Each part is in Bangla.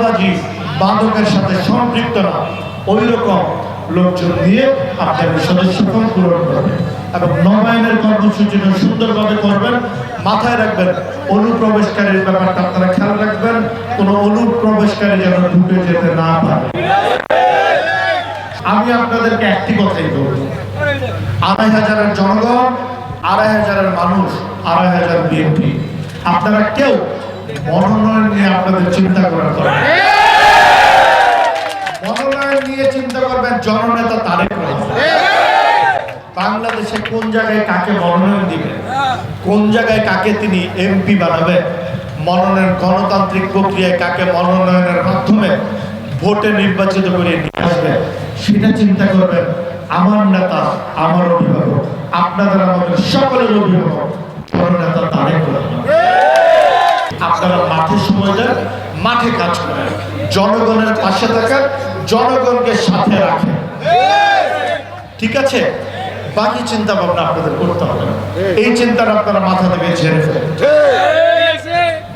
চাঁদাবাজি মাদকের সাথে সম্পৃক্ত না ওই রকম লোকজন দিয়ে আপনার সদস্যপদ পূরণ করবেন এবং নবায়নের কর্মসূচিটা সুন্দরভাবে করবেন, মাথায় রাখবেন, অনুপ্রবেশকারীর ব্যাপারটা আপনারা খেয়াল রাখবেন, কোনো অনুপ্রবেশকারী যেন ঢুকে যেতে না পারে। আমি আপনাদেরকে একটি কথাই বলব। আড়াই হাজারের জনগণ, আড়াই হাজারের মানুষ, আড়াই হাজার বিএনপি। আপনারা কেউ মনোনয়ন নিয়ে আপনাদের চিন্তা করার দরকার নিয়ে চিন্তা করবেন জননেতা তারেক বাংলাদেশে কোন জায়গায় কাকে মনোনয়ন দিবেন? কোন জায়গায় কাকে তিনি এমপি মনোনয়ন গণতান্ত্রিক প্রক্রিয়ায় কাকে মনোনয়নের মাধ্যমে ভোটে নির্বাচিত করে নিয়ে আসবেন? সেটা চিন্তা করবেন আমার নেতা, আমার অভিভাবক, আপনাদের আমাদের সকলের অভিভাবক জননেতা তারেক রহমান। আপনারা মাঠে সময় দেন, মাঠে কাজ করেন। জনগণের পাশে থাকেন, জনগণকে সাথে রাখেন। ঠিক আছে? বাকি চিন্তা ভাবনা আপনাদের করতে হবে। এই চিন্তাটা আপনারা মাথা থেকে ঝেড়ে ফেলেন।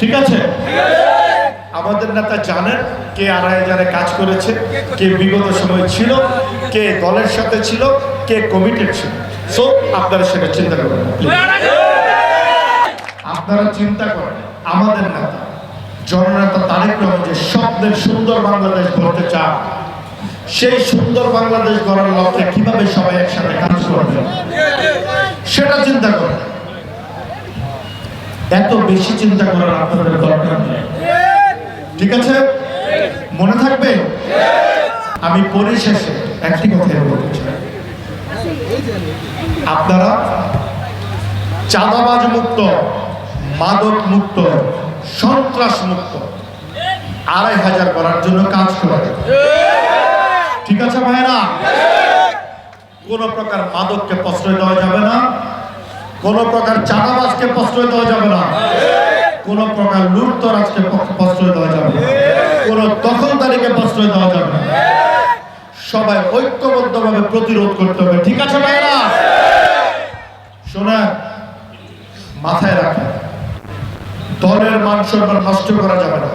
ঠিক আছে? আমাদের নেতা জানেন কে আড়াই হাজারে কাজ করেছে, কে বিগত সময় ছিল, কে দলের সাথে ছিল, কে কমিটেড ছিল। সো আপনারা সেটা চিন্তা করবেন আপনারা চিন্তা করেন। আমাদের নেতা, জননেতা তারেক রহমান যে স্বপ্নের সুন্দর বাংলাদেশ গড়তে চান, সেই সুন্দর বাংলাদেশ গড়ার লক্ষ্যে কীভাবে সবাই একসাথে কাজ করবে, সেটা চিন্তা করেন। এত বেশি চিন্তা করার আপনাদের দরকার নেই। ঠিক আছে? মনে থাকবে? আমি পরিশেষে একটি কথাই বলতে চাই। আপনারা চাঁদাবাজ মুক্ত মাদক মুক্ত সন্ত্রাস মুক্ত আড়াই হাজার করার জন্য কাজ করে ঠিক আছে ভাইরা কোন প্রকার মাদককে প্রশ্রয় দেওয়া যাবে না, কোন প্রকার চাঁদাবাজকে প্রশ্রয় দেওয়া যাবে না, কোন প্রকার লুটতরাজকে প্রশ্রয় দেওয়া যাবে না, কোন দখলদারিকে প্রশ্রয় দেওয়া যাবে না। সবাই ঐক্যবদ্ধভাবে প্রতিরোধ করতে হবে। ঠিক আছে ভাইরা শোনেন, মাথায় রাখেন। দলের মান সম্মান নষ্ট করা যাবে না।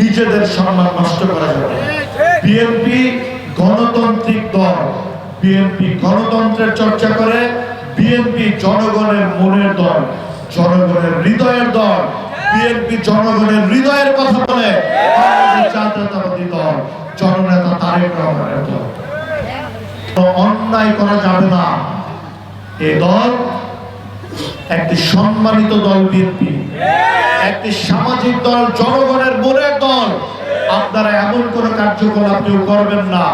নিজেদের সম্মান নষ্ট করা যাবে না। বিএনপি গণতান্ত্রিক দল। বিএনপি গণতন্ত্রের চর্চা করে বিএনপি জনগণের মনের দল, জনগণের হৃদয়ের দল বিএনপি জনগণের হৃদয়ের কথা বলে জাতীয়তাবাদী দল, জননেতা তারেক রহমানের দল। অন্যায় করা যাবে না। এ দল একটি সম্মানিত দল বিএনপি, একটি সামাজিক দল, জনগণের মনের দল। আপনারা এমন কোন কার্যকলাপ কেউ করবেন না।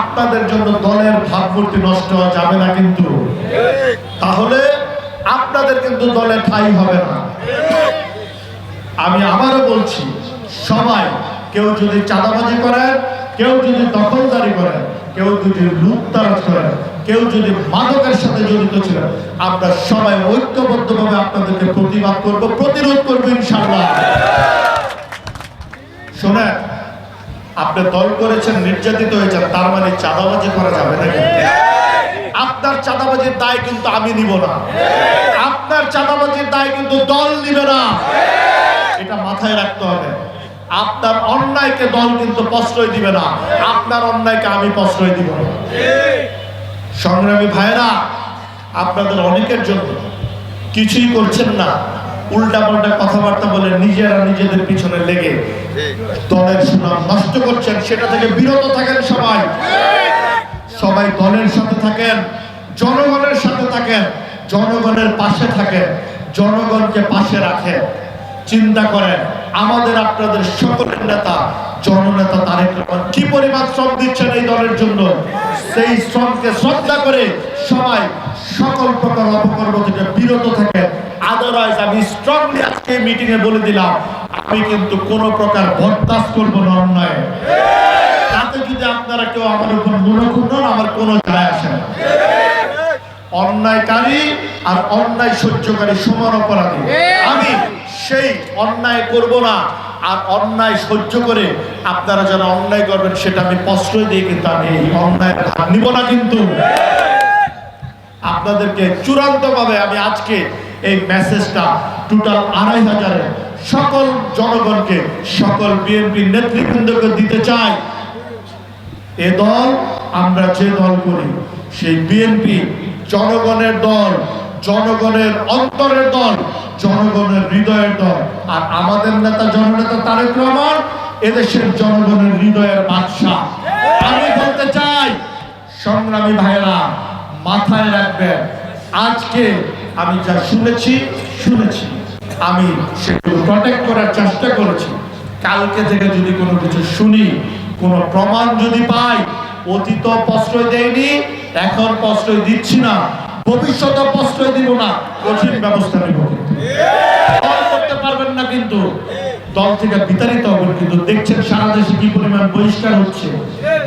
আপনাদের জন্য দলের ভাবমূর্তি নষ্ট হওয়া যাবে না কিন্তু। তাহলে আপনাদের কিন্তু দলে ঠাই হবে না। আমি আবারও বলছি, সবাই কেউ যদি চাঁদাবাজি করেন, কেউ যদি দখলদারি করেন কেউ যদি লুটতারাজ করেন, কেউ যদি মাদকের সাথে জড়িত ছিলেন, আমরা সবাই ঐক্যবদ্ধভাবে আপনাদেরকে প্রতিবাদ করব, প্রতিরোধ করব ইনশাআল্লাহ। শোনেন, আপনি দল করেছেন, নির্যাতিত হয়েছেন, তার মানে চাঁদাবাজি করা যাবে না আপনার চাঁদাবাজির দায় কিন্তু আমি নিব না। আপনার চাঁদাবাজির দায় কিন্তু দল নিবে না। এটা মাথায় রাখতে হবে। আপনার অন্যায়কে দল কিন্তু প্রশ্রয় দিবে না। আপনার অন্যায়কে আমি প্রশ্রয় দিব না। সংগ্রামী ভাইরা আপনাদের অনেকের জন্য কিছুই করছেন না। উল্টা পাল্টা কথাবার্তা বলে নিজেরা নিজেদের পিছনে লেগে দলের সুনাম নষ্ট করছেন, সেটা থেকে বিরত থাকেন সবাই। সবাই দলের সাথে থাকেন, জনগণের সাথে থাকেন, জনগণের পাশে থাকেন, জনগণকে পাশে রাখেন। চিন্তা করেন, আমাদের আপনাদের সকলের নেতা, জননেতা তারেক রহমান কি পরিমাণ শ্রম দিচ্ছেন এই দলের জন্য? সেই শ্রমকে শ্রদ্ধা করে সবাই সকল প্রকার অপকর্ম থেকে বিরত থাকেন। আদারওয়াইজ আমি স্ট্রংলি আজকে মিটিং এ বলে দিলাম, আমি কিন্তু কোনো প্রকার বরদাস্ত করব না, অন্যায়। তাতে যদি আপনারা কেউ আমার উপর মনোক্ষুণ্ণ আমার কোনো যায় আসে না। অন্যায়কারী আর অন্যায় সহ্যকারী সমান অপরাধী। আমি সেই অন্যায় করব না। আর অন্যায় সহ্য করে আপনারা যারা অন্যায় করবেন, সেটা আমি প্রশ্রয় দিয়ে কিন্তু আমি এই অন্যায় ভাগ নিব না কিন্তু। আপনাদেরকে চূড়ান্ত ভাবে আমি আজকে এই মেসেজটা টোটাল আড়াই হাজারে সকল জনগণকে, সকল বিএনপি নেতৃবৃন্দকে দিতে চাই। এ দল আমরা যে দল করি, সেই বিএনপি জনগণের দল, জনগণের অন্তরের দল জনগণের হৃদয়ের দল। আর আমাদের নেতা, জননেতা তারেক রহমান এদেশের জনগণের হৃদয়ের বাদশাহ। আমি বলতে চাই, সংগ্রামী ভাইরা মাথায় রাখবেন, আজকে আমি যা শুনেছি শুনেছি। আমি সেগুলো প্রটেক্ট করার চেষ্টা করেছি। কালকে থেকে যদি কোনো কিছু শুনি, কোনো প্রমাণ যদি পাই, অতীত প্রশ্রয় দেয়নি, এখন প্রশ্রয় দিচ্ছি না। ভবিষ্যতে প্রশ্রয় দিব না। কঠিন ব্যবস্থা নেব। করতে পারবেন না কিন্তু। দল থেকে বিতাড়িত হবেন কিন্তু। দেখছেন সারা দেশে কি পরিমাণ বহিষ্কার হচ্ছে।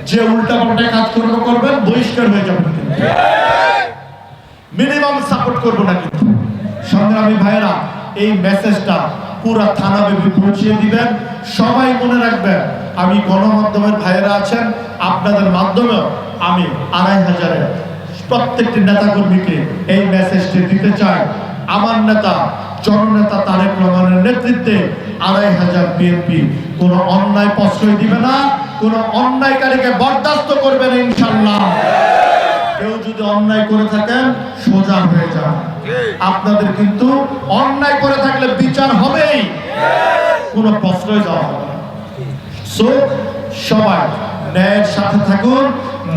যে উল্টা পাল্টা কাজ করব করবেন, বহিষ্কার হয়ে যাবেন মিনিমাম সাপোর্ট করব না কিন্তু। সংগ্রামী ভাইরা এই মেসেজটা পুরা থানা ব্যাপী পৌঁছিয়ে দিবেন। সবাই মনে রাখবেন, আমি গণমাধ্যমের ভাইয়েরা আছেন। আপনাদের মাধ্যমেও আমি আড়াই হাজারের প্রত্যেকটি নেতাকর্মীকে এই মেসেজটি দিতে চাই। আমার নেতা, জননেতা তারেক রহমানের নেতৃত্বে আড়াই হাজার বিএনপি কোনো অন্যায় প্রশ্রয় দিবে না, কোনো অন্যায়কারীকে বরদাস্ত করবে না ইনশাল্লাহ কেউ যদি অন্যায় করে থাকেন, সোজা হয়ে যান। আপনাদের কিন্তু অন্যায় করে থাকলে বিচার হবেই। কোনো প্রশ্রয় দেওয়া হবে সবাই, ন্যায়ের সাথে থাকুন,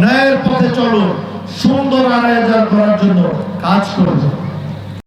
ন্যায়ের পথে চলুন। সুন্দর আয়োজন করার জন্য কাজ করুন